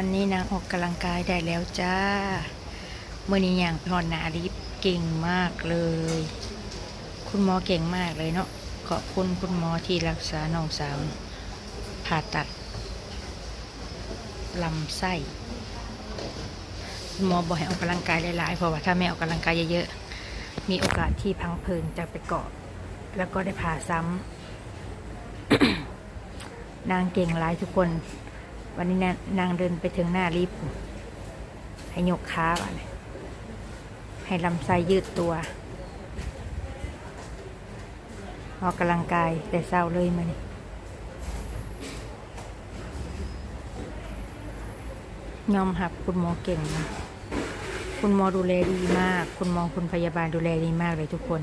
วันนี้นางออกกำลังกายได้แล้วจ้าเมื่อนี้อย่างพรนาลิฟเก่งมากเลย คุณหมอเก่งมากเลยเนาะขอบคุณคุณหมอที่รักษาน้องสาวผ่าตัดลำไส้คุณหมอบอกให้ออกกำลังกายหลายๆ เพราะว่าถ้าไม่ออกกำลังกายเยอะๆ มีโอกาสที่พังเพลินจะไปเกาะ แล้วก็ได้ผ่าซ้ำนางเก่งหลายทุกคน วันนี้นะนางเดินไปถึงหน้าลิฟต์ให้ยกขาบ่ะเนี่ยให้ลำไส้ยืดตัว ออกกำลังกายแต่เศร้าเลยมานี่ยอมหับคุณหมอเก่งนะ คุณหมอดูแลดีมาก คุณหมอคุณพยาบาลดูแลดีมากเลยทุกคน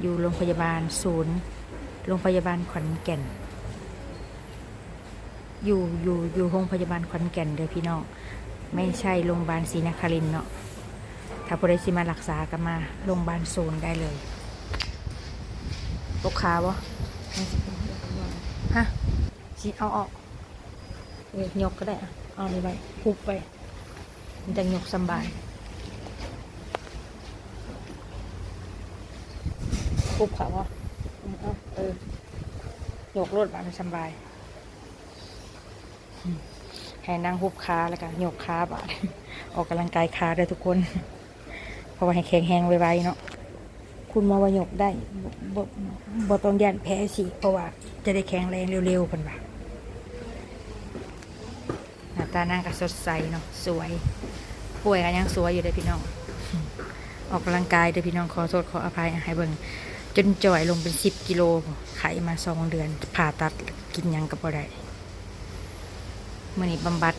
อยู่โรงพยาบาลศูนย์ โรงพยาบาลขอนแก่น อยู่อยู่อยู่โรงพยาบาลขอนแก่นเด้อพี่น้อง ไม่ใช่โรงพยาบาลศรีนครินเนาะ ถ้าผู้ใดสิมารักษาก็มาโรงพยาบาลศูนได้เลยลูกค้าวะฮะสิเอาออกเอ้ยยกก็ได้อะเอานี่ไปพุบไป มันจะยกสบายพุบขาวะเอาเออยกรถบามันสบาย ให้นั่งหุบขาแล้วก็โยกขาบาดออกกำลังกายขาด้วยทุกคน เพราะว่าให้แข็งแรงไวๆเนาะคุณหมอว่ายกได้บ่บ่บ่ต้องยันแพ้สิเพราะว่าจะได้แข็งแรงเร็วๆคนว่าหน้าตานางก็สดใสเนาะสวย ป่วยก็ยังสวยอยู่เลยพี่น้อง ออกกำลังกายเด้อพี่น้องขอโทษขออภัยให้เบิ่งจนจ่อยลงเป็นสิบกิโลไขมาสองเดือนผ่าตัดกินยังก็บ่ได้ มื่อนี้บำบัด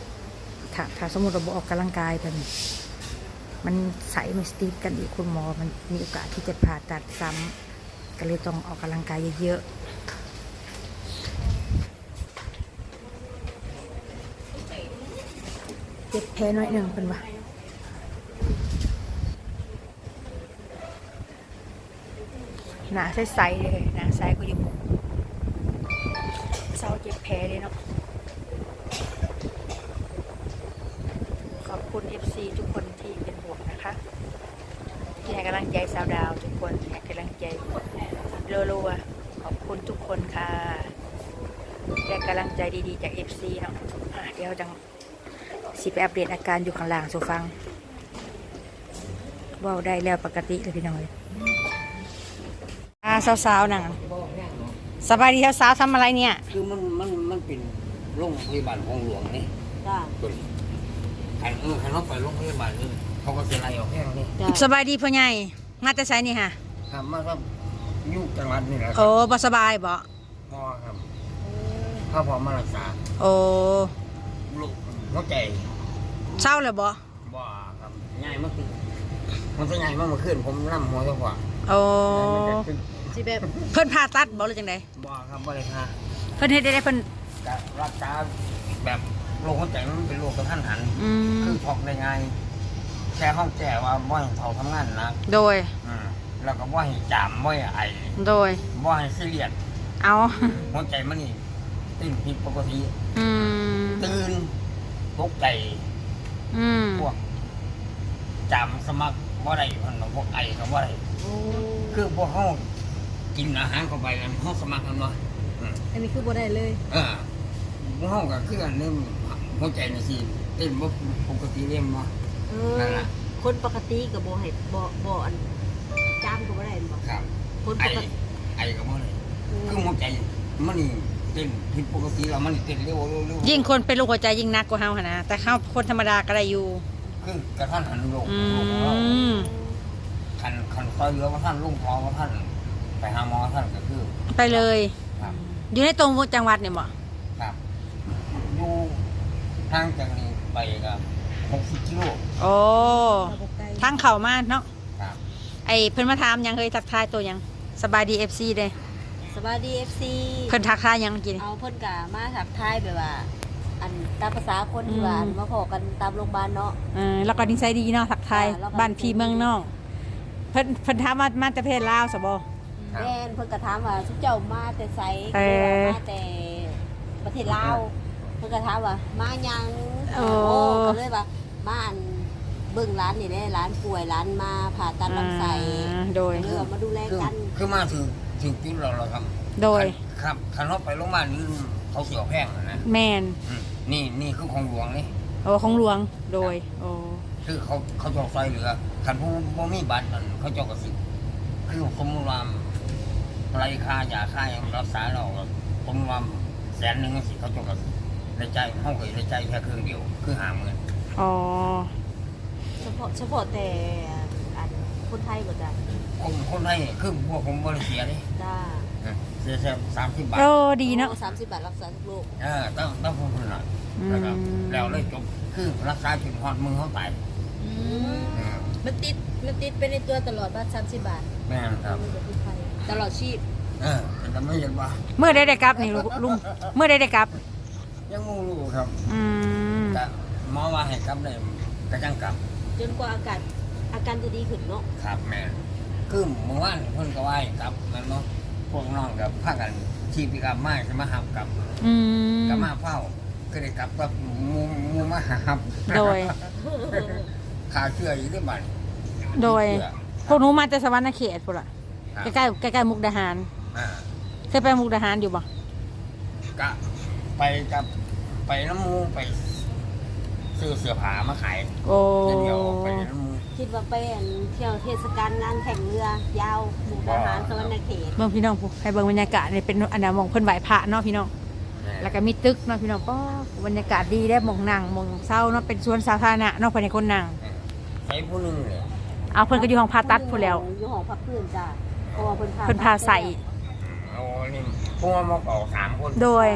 ถ้าถ้าสมมติเราบออกกำลังกายกันมันใสมันสตีดกันอีกคุณหมอ มันมีโอกาสที่จะผ่าตัดซ้ำก็เลยต้องออกกำลังกายเยอะๆเจ็บแพ้น้อยหนึ่งเป็นว่าหนาใสๆเลยหนาใสก็ยู่เศร้าเจ็บแพ้เลยเนาะ ข อบคุณ FC ทุกคนที่เป็นห่วงนะคะที่ให้กำลังใจสาวดาว ทุกคนให้กำลังใจรัวๆขอบคุณทุกคนค่ะได้กำลังใจดีๆจาก FC เนาะอะเดี๋ยวจังสิไปอัปเดตอาการอยู่ข้างล่างสู่ฟังเว่าได้แล้วปกติเลยพี่น้องเลยอ่าสาวๆนั่งสบายดีสาวๆทำอะไรเนี่ย คือมันมันมันเป็นโรงพยาบาลของหลวงนี่จ้าตัวนี้ คันเออคันเขาไปโรงพยาบาลนี่เขาก็จะไล่ออกแห้งนี่จ้าสบายดีพ่อใหญ่มาแต่ไสนี่ค่ะครับมาครับอยุจังหวัดนี่แหละครัโอ้บ่สบายบ่พ่อครับพ่อพอมารักษาโอ้ลูกหัวใจเศร้าเลยบ่บ่ครับง่ายมากคือมันจะง่ายมากเมื่อคืนผมนั่หัวตัวกว่าโอ้สิแบบเพิ่นผ่าตัดบ่หรือจังไดบ่ครับบ่เลยค่ะเพิ่นเฮ็ดได้ได้เพิ่น จะรักษาแบบ โรคหัวใจมันเป็นโรคกระทันหัน อืม คือช็อกได้ง่ายแค่ห้องแจ้ว่าบ่ให้เขาทำงานหนะโดย อืมแล้วก็บ่ให้จามบ่ให้ไอโดย บ่ให้ซีเรียสเอา หัวใจมันนี่เต้นผิดปกติอืม ตื่นตกใจอืม พวกจำสมัครบ่ได้มันน่ะพวกไอก็บ่ได้โอ้คือพวกเฮากินอาหารเข้าไปแล้วเฮาสมัครกันเนาะอืม อันนี้คือบ่ได้เลย เออพวกเฮาก็คืออันนึง หัวใจนี่สิเต้นบ่ปกติเล่มเนาะเอนั่นอล่ะ คนปกติก็บ่ให้บ่บ่อันจ้ามก็บ่ได้บ่ครับ คนไอปกติไอก็บ่ได้คือหัวใจมันนี่เต้นผิดปกติแล้วมันนี่เต้นเร็วเร็วเร็วยิ่งคนเป็นโรคหัวใจยิ่งหนักกว่าเฮาหั่นนะแต่เฮาคนธรรมดาก็ได้อยู่ คือกระทันหันโรคอืโรคของเราม คันคันคอยเหลือว่าท่านลุงพอว่าท่านไปหาหมอท่านก็คือไปเลย ครับอยู่ในตรงจังหวัดนี่บ่ครับอยู่ ทางจากนี้ไปก็หกสิบกิโลโอ้ระบบไกลทางเข้ามาเนาะครับไอ้เพิ่นมาถามหยังเฮ้ยทักทายตัวหยังสบายดี FC เด้สวัสดี FC เพิ่นทักทายหยังกินเอาเพิ่นก็มาทักทายแบบว่า อันตามภาษาคนที่อืมว่าอันมาพอกันตามโรงพยาบาลเนาะเออแล้วก็นิสัยดีเนาะทักทายอ่าแล้วก็บ้านพี่เมืองนอกเพิ่นเพิ่นถามว่ามาแต่ประเทศลาวซะบ่ครับแม่นเพิ่นก็ถามว่าสุเจ้ามาแต่ไสเอก็เลยว่าอมาแต่ประเทศลาว เพิ่นก็ถามว่ามาหยังโอ้ ก็เลยว่ามาอันเบิ่งร้านนี่ได้ร้านป่วยร้านมาผ่าตัดลำไส้อ่าโดยก็เลยว่ามาดูแลคือกัน คือมาถึงถึงจุดเราแล้วครับโดย ครับคันเราไปโรงพยาบาลนี่เขาเสียวแพงนะแมนอืมนี่นี่คือของหลวงนี่โอ้ของหลวง โดย โอ้คือเขาเขาจะซอยเหลือคันผู้บ่มีบัตรนั่นเขาเจ้าก็สิคือสมมติว่าไรค่ายาค่ายังรักษาเราก็สมมติว่าแสนหนึ่งสิเขาเจ้าก็ ในใจห้องเคยในใจแค่ครึ่งเดียวคือหาเงินอ๋อ เฉพาะเฉพาะแต่อันคนไทยก็จะคนคนไทยคือพวกผมบริเสียเลยได้เสียแค่สามสิบบาทโอ้ดีเนาะสามสิบบาทรักษาทุกโรคเออต้องต้องพูดหน่อยอืมแล้วก็แล้วเลยจบคือรักษาถึงหอดมือเขาตายเออมันติดมันติดไปในตัวตลอดว่าสามสิบบาทแม่นครับตลอดชีพเออแต่ไม่เห็นว่าเมื่อได้ได้กลับนี่ลุงลุงเมื่อได้ได้กลับ ยังงูรู้ครับอืมแต่หมอว่าให้กลับได้ก็จังกลับจนกว่าอากาศอาการจะดีขึ้นเนาะครับแม่นคือเมื่อวานเพิ่นก็ว่าให้กลับแมันเนาะพวกน้องกับพากันชีพิกรรมมากใช่ไหมาหับกลับอืมก็มาเฝ้า ก็ได้กลับกับหมูหมูมาหับโดย ขาเชื่ออยู่ที่บ้านโดย เชื่อพวกหนูมาจากสวรรค์เขตพุ่นล่ะครับใกล้ๆใกล้ๆมุกดาหาร อ่าเคยไปมุกดาหารอยู่บ่ กะ ไปกับไปน้ำหมูไปซื้อเสื้อผ้ามาขายโอ้เดียวไปน้ำหมูคิดว่าไปอันเที่ยวเทศกาลงานแข่งเรือยาวหมู่ทหารสวรรณเขตเบิ่งพี่น้องผู้ให้เบิ่งบรรยากาศนี่เป็นอันดามองเพิ่นไหว้พระเนาะพี่น้อง แล้วก็มีตึกเนาะพี่น้องก็บรรยากาศดีได้หมองนั่งหมองเศร้าเนาะเป็นสวนสาธารณะเนาะภายในคนนั่งใช้ผู้หนึงเลยเอาเพิ่นก็อยู่ห้องผ่าตัดพู้นแล้วอยู่ห้องพักเพื่อนจ้ะเพราะว่าเพิ่นพาเพิ่นพาใส่เอานี่พวกมาเป่าสามคนโดย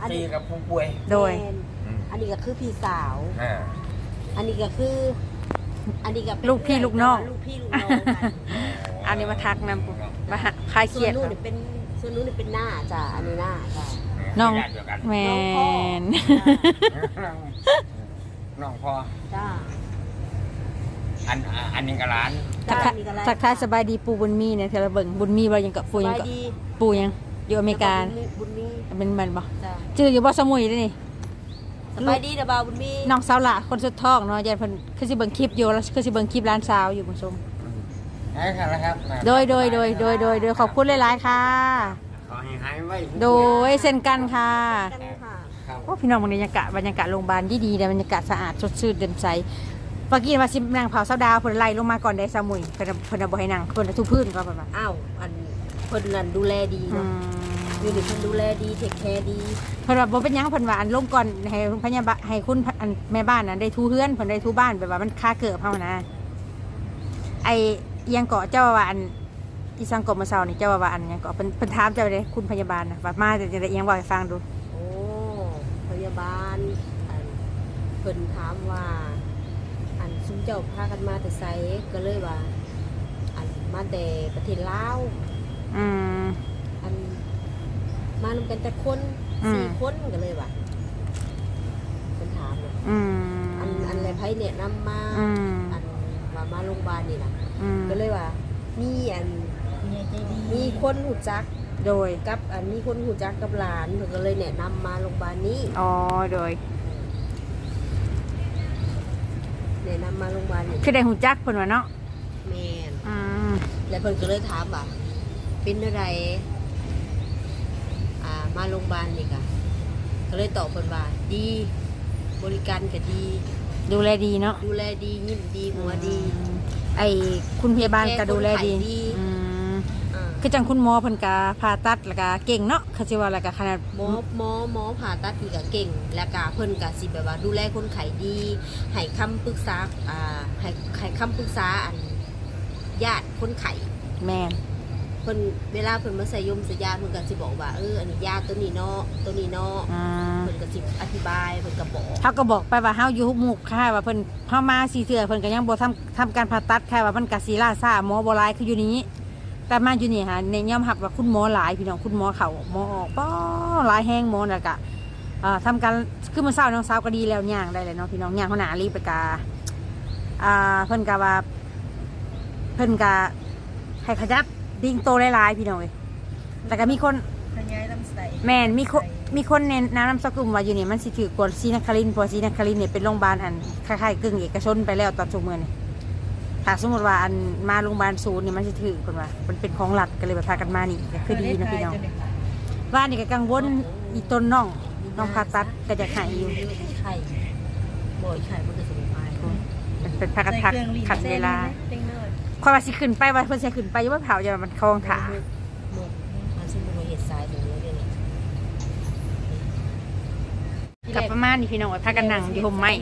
อืมสี่กับผู้ป่วยโดย แม่นอืมอันนี้ก็คือพี่สาว อ่าอันนี้ก็คือ อันนี้ก็เป็นลูกพี่ลูกน้อง ลูกพี่ลูกน้องกันอันนี้มาทักนำปุ๊บมาหาคลายเคส่รีวยนดนู้นนี่เป็นส่วนนู้นนี่เป็นหน้าจ้ะอันนี้หน้าจ้ะ น้อง ญาติเดียวกันแมนน้องพ่อจ้า อันอ่าอันนี้ก็ร้าน ทักทายทักทายสบายดีปูบุญมีเนี่ยเธอระเบิงบุญมีบ่ยังกับปูยังสบายกับดีปูยัง อยู่อเมริกาบุญมีเป็นมันบ่จ้าจืออยู่บ่สมุยเด้อนี่ สบายดีนะบ่าวบุญมีน้องสาวหละคนสุดท้องเนาะยายเพิ่นคือสิเบิ่งคลิปอยู่แล้วคือสิเบิ่งคลิปร้านสาวอยู่คุณผู้ชมใช่ครับนะครับโดยโดยโดยโดยโดยโดยขอบคุณหลาย ๆ ค่ะ ขอให้หายไว้โดยเช่นกันค่ะ กันค่ะ ครับโอ้พี่น้องบรรยากาศบรรยากาศโรงพยาบาลดีๆนะบรรยากาศสะอาดสดชื่นเดิมใสเมื่อกี้มาสินางเผาเสาดาวเพิ่นไล่ลงมาก่อนได้สมุยเพิ่นเพิ่นเอาบ่ให้นั่งเพิ่นเอาทุบพื้นก็ประมาณอ้าว อัน เพิ่นนั่นดูแลดีอืเนาะมยูนิตเพิ่นดูแลดีเทคแคร์ดีเพิ่นว่าบ่เป็นหยังเพิ่นว่าอันลงก่อนให้พยาบาลให้คุณอันแม่บ้านน่ะได้ทูเฮือนเพิ่นได้ทูบ้านแบบว่ามันค่าเกิบเฮานะ ไอเอียงเกาะเจ้าว่าอันอีสังกบมาเซานี่เจ้าว่าอันหยังเกาะเพิ่นเพิ่นถามเจ้าเลยคุณพยาบาลน่ะว่ามาจะได้เอียงบอกให้ฟังดู โอ้พยาบาลอันเพิ่นถามว่า อันซุมเจ้าพากันมาแต่ไสก็เลยว่า อันมาแต่ประเทศลาว อืม อันมานำกันแต่คนอืม สี่คนก็เลยว่าเพิ่นถามน่ะอืมอันอันอะไรไผแนะนำมาอืมอันว่ามาโรงพยาบาลนี่นะอืมก็เลยว่ามีอันมีคนหูจักโดย กับอันมีคนหูจักกับหลานเพิ่นก็เลยแนะนำมาโรงพยาบาลนี้อ๋อ โดย แนะนำมาโรงพยาบาลนี้คือได้หูจักเพิ่นว่าเนาะแม่น อืมแล้วเพิ่นก็เลยถามว่า เป็นอะไรอ่ามาโรงพยาบาลนี่กะก็เลยตอบเพิ่นว่าดี บริการก็ดี ดูแลดีเนาะดูแลดียิ้มดีหัวดีอืมไอคุณพยาบาลก็ดูแลดีแค่คนไข้ดี อืมอ่าคือจังคุณหมอเพิ่นก็ผ่าตัดแล้วก็เก่งเนาะเขาสิว่าแล้วก็ขนาดหมอหมอหมอผ่าตัดนี่ก็เก่ง แล้วก็เพิ่นก็สิแบบว่าดูแลคนไข้ดีให้คำปรึกษาอ่าให้ให้คำปรึกษาอันญาติคนไข้ แม่น เพิ่นเวลาเพิ่นมาใส่ยมใส่ยาเพิ่นก็สิบอกว่าเอออันนี้ยาตัวนี้เนาะตัวนี้เนาะอ่า เพิ่นก็สิอธิบายเพิ่นก็บอกเขาก็บอกไปว่าเฮาอยู่หมุกค่ะว่าเพิ่นเฮามาสีเถื่อเพิ่นก็ยังบ่ทำทำการผ่าตัดค่ะว่ามันก็สิล่าซ่าหมอบ่หลายคืออยู่นี้ แต่มาอยู่นี่ค่ะในยอมรับว่าคุณหมอหลายพี่น้องคุณหมอเขาหมอออกป้อหลายแห้งหมอน่ะก็อ่าทำการคือมื้อเช้าน้องสาวก็ดีแล้วย่างได้เลยเนาะพี่น้องย่างเขาหนารีบไปกาอ่าเพิ่นก็ว่าเพิ่นก็ให้ขยับ ดิ้งโตหลายๆพี่น้องเอ้ยแต่ก็มีคนขยายลำไส้แม่นมีคนใส่มีคนแนะนำนำสกุลว่าอยู่นี่มันสิถือกว่าซีนครินทร์เพราะซีนครินทร์เนี่ยเป็นโรงพยาบาลอันคล้ายๆกึ่งเอกชนไปแล้วตอนสมัยนี่ถ้าสมมติว่าอันมาโรงพยาบาลศูนย์นี่มันสิถือคนว่ามันเป็นของรัฐก็เลยแบบพากันมานี่ก็คือดีนะพี่น้องว่านี่ก็กังวลอีต้นน้องน้องผ่าตัดก็จะหายอยู่ไข่บ่อยไข่มันก็สมุนไพรมันเป็นพากันพักขัดเวลา เล็กน้อยความว่าสิขึ้นไปว่าเพิ่นสิขึ้นไปอยังว่าเผาอย่ามันคลองถาหมกมันซึ่งมันเห็ดทรายตรงนี้ด้วยนี่กับประมาณนี้พี่น้องไว้พากันนั่งอยู่ห่มไม้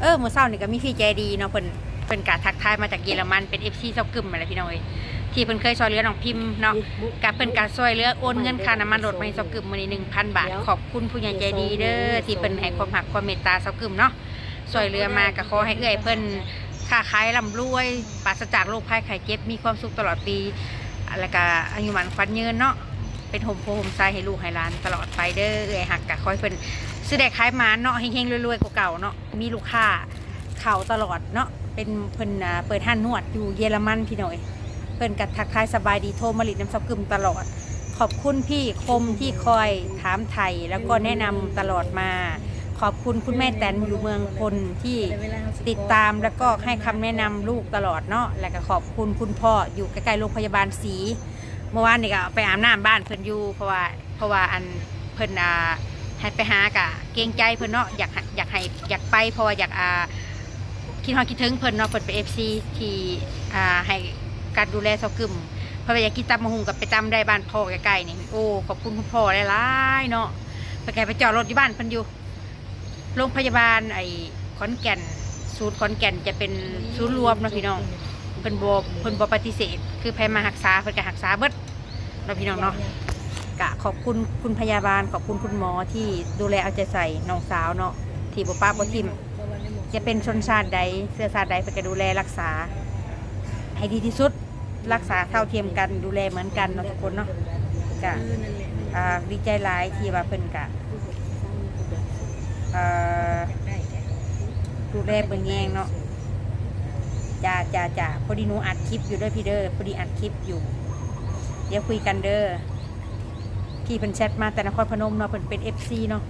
เออมื้อเช้านี่ก็มีพี่ใจดีเนาะเพิ่นเพิ่นกะทักทายมาจากเยอรมันเป็น FC เซากึมมาแหละพี่น้องเอ้ยที่เพิ่นเคยช่วยเหลือน้องพิมพ์เนาะกับเพิ่นกะช่วยเหลือโอนเงินค่าน้ำมันรถมาให้เซากึมมื้อนี้1,000 บาท ขอบคุณผู้ใหญ่ใจดีเด้อที่เพิ่นให้ความรักความเมตตาเซากึมเนาะช่วยเหลือมาก็ขอให้เอื้อยเพิ่น ค้าขายร่ำรวยปราศจากโรคภัยไข้เจ็บมีความสุขตลอดปีแล้วก็อายุมันขวัญยืนเนาะเป็นโฮมโพโฮมไซให้ลูกให้หลานตลอดไปเด้อเอ้ยหักกะคอยเพิ่นซื้อได้ขายมาเนาะเฮงๆรวยๆกว่าเก่าเนาะมีลูกค้าเข้าตลอดเนาะเป็นเพิ่นเปิดห้านนวดอยู่เยอรมันพี่หน้อยเพิ่นกัทักทายสบายดีโทรมาลิดน้ำซับกึมตลอด ขอบคุณพี่คมที่คอยถามไทยแล้วก็แนะนำตลอดมา ขอบคุณคุณแม่แตนอยู่เมืองพลที่ติดตามแล้วก็ให้คำแนะนำลูกตลอดเนาะแล้วก็ขอบคุณคุณพ่ออยู่ใกล้ๆโรงพยาบาลศรีเมื่อวานนี่ก็ไปอาบน้ำบ้านเพิ่นอยู่เพราะว่าเพราะว่าอันเพิ่นอ่าให้ไปหากะเกรงใจเพิ่นเนาะอยากอยากให้อยากไปเพราะว่าอยากอ่าคิดฮอดคิดถึงเพิ่นเนาะเพิ่นเป็น FC ที่อ่าให้การดูแลเซากึมเพราะว่าอยากกินตำมะฮุงกับไปตำได้บ้านพ่อใกล้ๆนี่โอ้ขอบคุณคุณพ่อหลายๆเนาะไปแกไปจอดรถที่บ้านเพิ่นอยู่ โรงพยาบาลไอ้ขอนแก่นศูนย์ขอนแก่นจะเป็นศูนย์รวมเนาะพี่น้องเพิ่นบเพิ่นบปฏิเสธ คือใครมารักษาเพิ่นก็รักษาเบิดเนาะพี่น้องเนาะกะขอบคุณคุณพยาบาลขอบคุณคุณหมอที่ดูแลเอาใจใส่น้องสาวเนาะที่บ่ป้าบ่ทิมจะเป็นชนชาติใดเสื้อชาติใดเพิ่นก็ดูแลรักษา ให้ดีที่สุดรักษาเท่าเทียมกันดูแลเหมือนกันเนาะทุกคนเนาะกะดีใจหลายที่ว่าเพิ่นกะ เอ่อดูแลเบิ่งแยงเนาะจ้าจ้าจ้าพอดีหนูอัดคลิปอยู่ด้วยพี่เด้อพอดีอัดคลิปอยู่ เดี๋ยวคุยกันเด้อพี่เพิ่นแชทมาแต่นครพนมเนาะเพิ่นเป็น FC เนาะ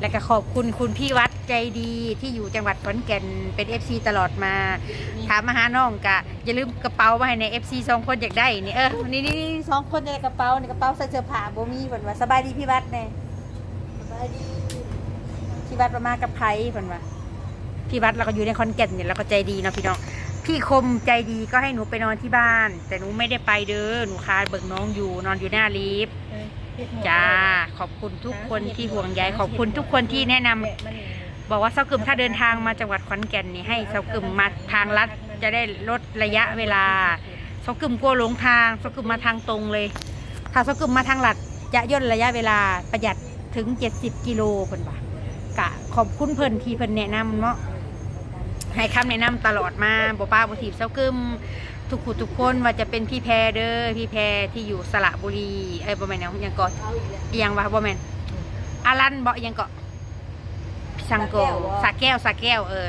แล้วก็ขอบคุณคุณพี่วัดใจดีที่อยู่จังหวัดขอนแก่นเป็น FC ตลอดมา ถามมาหาน้องกะอย่าลืมกระเป๋ามาให้ใน FC สองคนอยากได้นี่เออนี่นี่นี่สองคนในกระเป๋าในกระเป๋าใส่เสื้อผ้าบ่มีเพิ่นว่าสบายดีพี่วัดแน่สบายดี วัดประมากับไผเพิ่นว่าพี่วัดเราก็อยู่ในขอนแก่นเนี่ยเราก็ใจดีเนาะพี่น้องพี่คมใจดีก็ให้หนูไปนอนที่บ้าน แต่หนูไม่ได้ไปเด้อหนูคาเบิกน้องอยู่นอนอยู่หน้าลิฟต์จ้าขอบคุณทุกคนที่ห่วงใยขอบคุณทุกคนที่แนะนำบอกว่าเสากึมถ้าเดินทางมาจังหวัดขอนแก่นนี่ให้เสากึมมาทางลัดจะได้ลดระยะเวลาเสากึมกลัวหลงทางเสากึมมาทางตรงเลย ถ้าเสากึมมาทางลัดจะย่นระยะเวลาประหยัดถึง 70 กิโลเพิ่นว่ากะ ขอบคุณเพิ่นที่เพิ่นแนะนำเนาะให้คำแนะนำตลอดมาบป้าบทีบเซากึมทุกผู้ทุกคนว่าจะเป็นพี่แพรเด้อพี่แพรที่อยู่สระบุรีเอ้ยบ่แม่นหยังยังเกาะเอาอีกแล้วอีหยังวะบ่แม่นอารันบ่อีหยังเกาะสังโกสระแก้ววะสาแก้วสาแก้วเออ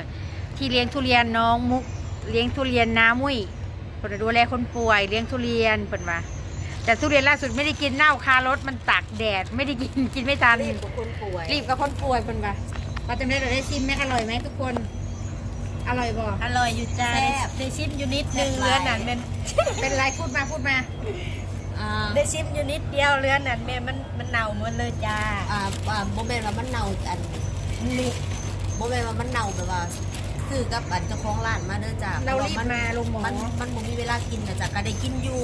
ที่เลี้ยงทุเรียนน้องมุกเลี้ยงทุเรียนน้ามุ้ยเพิ่นดูแลคนป่วยเลี้ยงทุเรียนเพิ่นว่าแต่ทุเรียนล่าสุดไม่ได้กินเน่าคารถมันตากแดด ไม่ได้กินกินไม่ทันรีบกับคนป่วยรีบกับคนป่วยเพิ่นว่า เราจำได้เราได้ชิมไหมอร่อยไหมทุกคน อร่อยบ่อร่อยอยู่จ้าแซ่บ ได้ชิมอยู่นิดนึงแซ่บหลายเรือนนั้นเป็นเป็นไรพูดมาพูดมาอ่าได้ชิมอยู่นิดเดียวเรือนนั้นแม่มันมันเน่าหมดเลยจ้าอ่าอ่าโมเมนต์ว่ามันเน่าอันนี่โมเมนต์ว่ามันเน่าแบบว่าคือกับอันเจ้าของร้านมาเด้อจ้าเรารีบมาลงหมอมันมันบ่มีเวลากินนะจ้ะก็ได้กินอยู่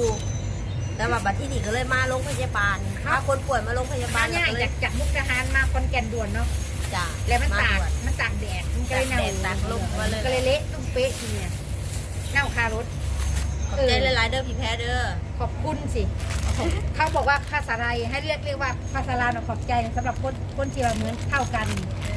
แต่ว่าบัดที่นี่ก็เลยมาโรงพยาบาลพาคนป่วยมาโรงพยาบาบ้าลนเนี่ยก็เลจาย กจากมุกดาหารมาคอนแก่นด่วนเนาะ จ้ะแล้วมันตากด่วนมันตากแดดมันก็เลยเน่าตากแดดตากลมมาเลยก็เลยเละตุ้มเป๊ะทีเนี่ยเน่าคารถขอบใจหลายๆเด้อพี่แพ้เด้อขอบคุณสิเขาบอกว่าภาษาไทยให้เรียกเรียกว่าภาษาลาวน่ะขอบใจสำหรับคนคนที่เราเหมือนเท่ากัน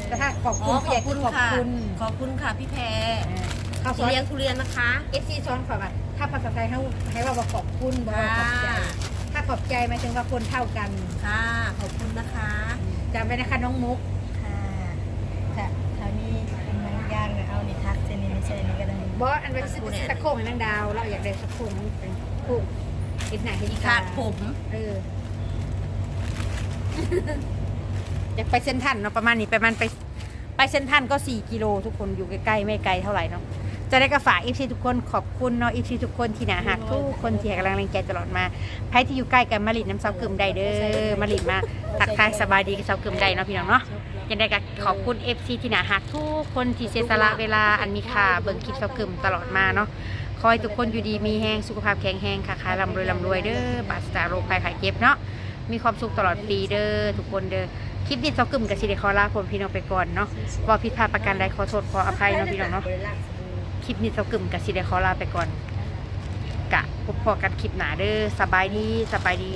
แต่ถ้าขอบอ๋คุอณขอบคุณขอบค่ะคุณขอบคุณค่ะพี่แพ้เออเขาสที่อนเลี้ยงทุเรียนนะคะเอฟซีสอนขอว่าถ้าภาษาไทยให้ให้ว่าว่าขอบคุณบอกว่าขอบใจค่ะถ้าขอบใจหมายถึงว่าคนเท่ากันค่ะขอบคุณนะคะจำไว้นะคะน้องมุก ค่ะถ้าถ้ามีเป็นบางอย่าง นี่ทักเจนี่ไม่ใช่นี่ก็ได้บอสอันเป็นสิบสักโค้งให้นางดาว เราอยากได้สักโค้งเป็นโค้งเห็นหน้าเห็นอีตาขาดผมเอออยากไปเส้นทันเนาะประมาณนี้ประมาณไปไปเส้นทันก็ 4 กิโลทุกคนอยู่ใกล้ๆไม่ไกลเท่าไหร่เนาะจะได้กระฝากอีพีทุกคนขอบคุณเนาะอีพีทุกคนที่หนาหักทุกคนที่ให้กำลังแรงใจตลอดมาใครที่อยู่ใกล้กันมาลินน้ำเสากึมได้เด้อมาลินมาทักทายสบายดีกับเสากึมได้เนาะพี่น้องเนาะ ยังได้ก็ขอบคุณ FC ที่หนาหักทุกคนที่เสียสละเวลาอันมีค่าเบิ่งคลิปเสากึมตลอดมาเนาะคอยทุกคนอยู่ดีมีแห้งสุขภาพแข็งแรงค่ะขายลำรวยลำรวยเด้อปราศจากโรคภัยไข้เจ็บเนาะมีความสุขตลอดปีเด้อทุกคนเด้อคลิปนี้เสากึมกับสิเดคอลาผมพี่น้องไปก่อนเนาะว่าผิดพลาดประการใดขอโทษขออภัยเนาะพี่น้องเนาะคลิปนี้เสากึมกับสิเดคอลาไปก่อนกะพบพอกันคลิปหนาเด้อสบายดีสบายดี